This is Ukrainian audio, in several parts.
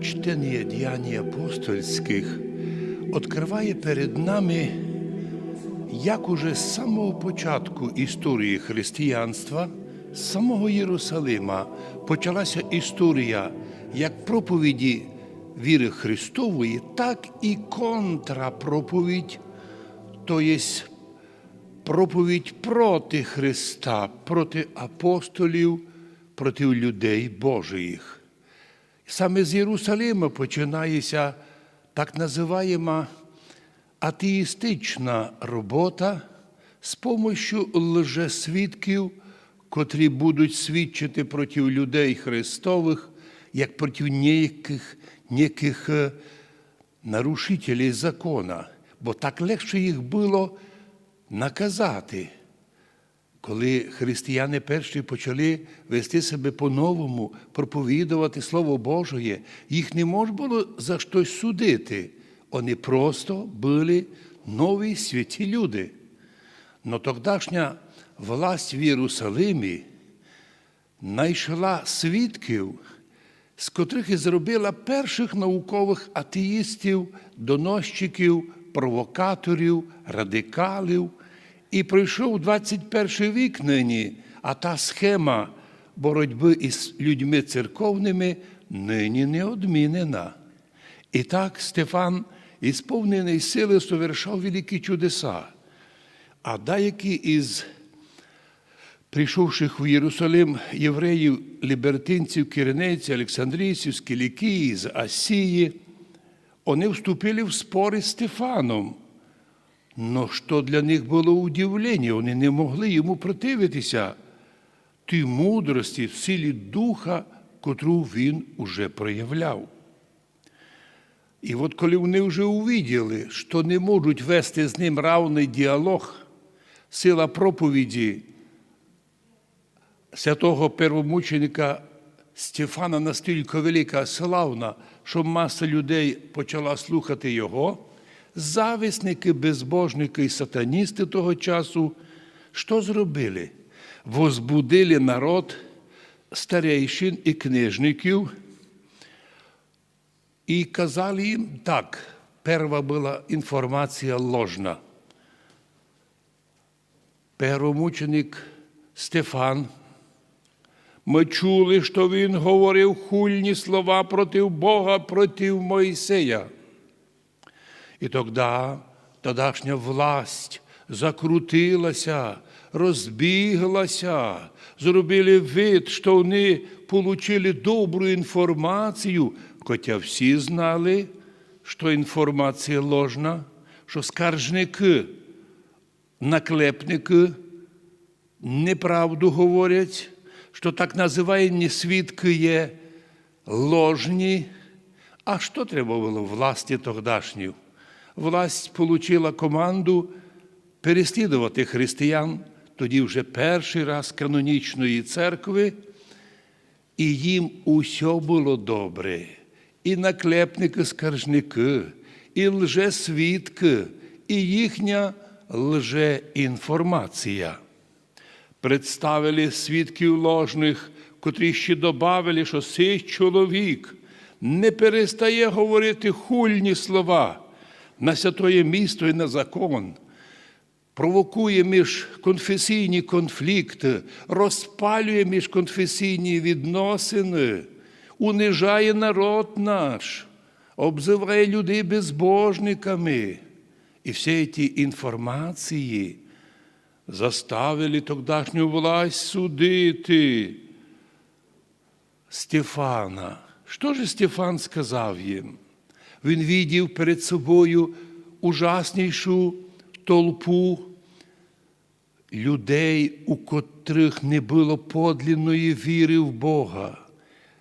чтение діянь апостольських відкриває перед нами, як уже з самого початку історії християнства, з самого Єрусалима почалася історія як проповіді віри Христової, так і контрпроповідь, то є проповідь проти Христа, проти апостолів, проти людей Божих. Саме з Єрусалима починається так називаємо атеїстична робота з помощю лжесвідків, котрі будуть свідчити проти людей Христових, як проти ніяких, ніяких е, нарушителей закона, бо так легше їх було наказати. Коли християни перші почали вести себе по-новому, проповідувати Слово Божє, їх не можна було за щось судити. Вони просто були нові святі люди. Но тогдашня власть в Єрусалимі знайшла свідків, з котрих і зробила перших наукових атеїстів, доносчиків, провокаторів, радикалів. І прийшов 21 вік нині, а та схема боротьби із людьми церковними нині не одмінена. І так Стефан, ісповнений сили, совершав великі чудеса. А деякі із прийшовших в Єрусалим євреїв, лібертинців, киринейців, Олександрійців, з Кілікії, з Асії, вони вступили в спори з Стефаном. Но що для них було удивлення, вони не могли йому противитися тій мудрості, в силі духа, котру він уже проявляв. І от коли вони вже увиділи, що не можуть вести з ним равний діалог, сила проповіді святого первомученика Стефана настільки велика, славна, що маса людей почала слухати його, зависники, безбожники і сатаністи того часу, що зробили? Возбудили народ старейшин і книжників і казали їм так. Перша була інформація ложна. Первомученик Стефан. Ми чули, що він говорив хульні слова проти Бога, проти Моїсея. І тоді тодашня власть закрутилася, розбіглася, зробили вид, що вони отримали добру інформацію, хоча всі знали, що інформація ложна, що скаржники, наклепники неправду говорять, що так називаємо свідки є ложні. А що треба було власті тогдашніх? Власть отримала команду переслідувати християн, тоді вже перший раз канонічної церкви, і їм усе було добре. І наклепники скаржники, і лжесвідки, і їхня лжеінформація. Представили свідків ложних, котрі ще добавили, що цей чоловік не перестає говорити хульні слова на святоє місто і на закон, провокує міжконфесійні конфлікти, розпалює міжконфесійні відносини, унижає народ наш, обзиває людей безбожниками. І всі ці інформації заставили тогдашню власть судити Стефана. Що ж Стефан сказав їм? Він видів перед собою ужаснішу толпу людей, у котрих не було подлінної віри в Бога.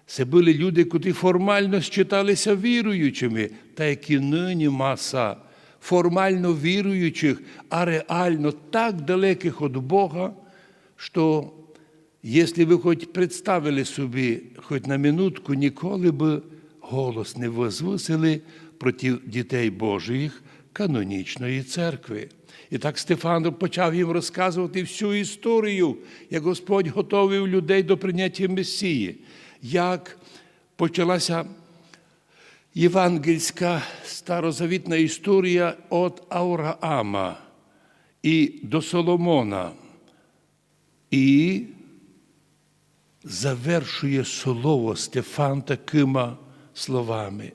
Це були люди, котрі формально считалися віруючими, та які нині маса формально віруючих, а реально так далеких від Бога, що якщо ви хоч представили собі, хоч на минутку, ніколи б голос не возвисили проти дітей Божих канонічної церкви. І так Стефан почав їм розказувати всю історію, як Господь готовив людей до прийняття Месії, як почалася Євангельська старозавітна історія від Авраама і до Соломона. І завершує слово Стефан такими словами.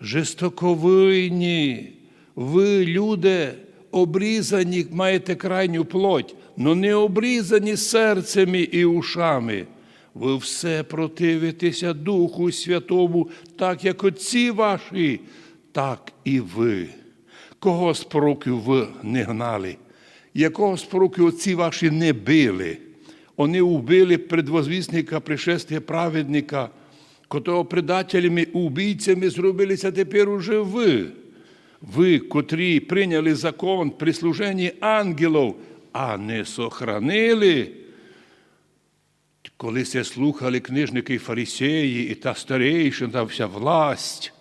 Жестоковинні, ви, люди, обрізані, маєте крайню плоть, но не обрізані серцями і ушами. Ви все противитеся Духу Святому, так як отці ваші, так і ви. Кого з пророків ви не гнали? Якого з пророків отці ваші не били? Вони убили предвозвісника пришестя праведника, котрого предателями, убійцями зробилися тепер уже ви. Ви, котрі прийняли закон при служенні ангелів, а не сохранили. Коли се слухали книжники і фарисеї, і та старейшина, та вся власть,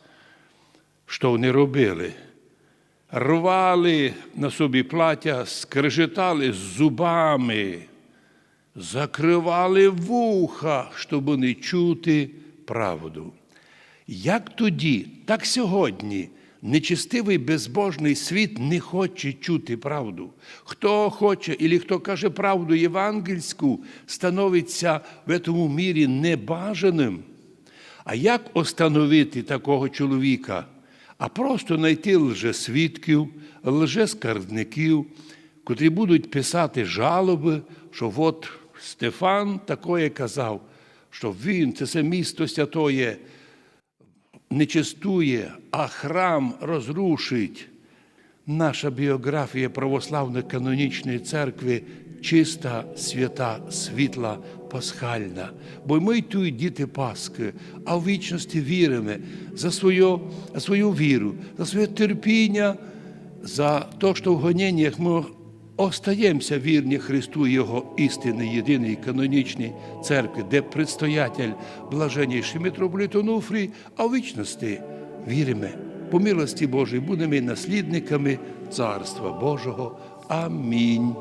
що вони робили? Рвали на собі плаття, скрежетали зубами, закривали вуха, щоб не чути правду. Як тоді, так сьогодні нечистивий безбожний світ не хоче чути правду. Хто хоче, і хто каже правду євангельську, становиться в цьому мірі небажаним. А як остановити такого чоловіка? А просто знайти лжесвідків, лжескарбників, котрі будуть писати жалоби, що от Стефан такое казав, що він, це все місто святоє, не чистує, а храм розрушить. Наша біографія православної канонічної церкви чиста, свята, світла, пасхальна. Бо ми й тут діти Пасхи, а в вічності віримо за свою, за свою віру, за своє терпіння, за те, що в гоніннях ми остаємося вірні Христу Його істини, єдиної канонічній церкві, де предстоятель блаженніший митрополит Онуфрій, а в вічності віримо. По милості Божій будемо наслідниками Царства Божого. Амінь.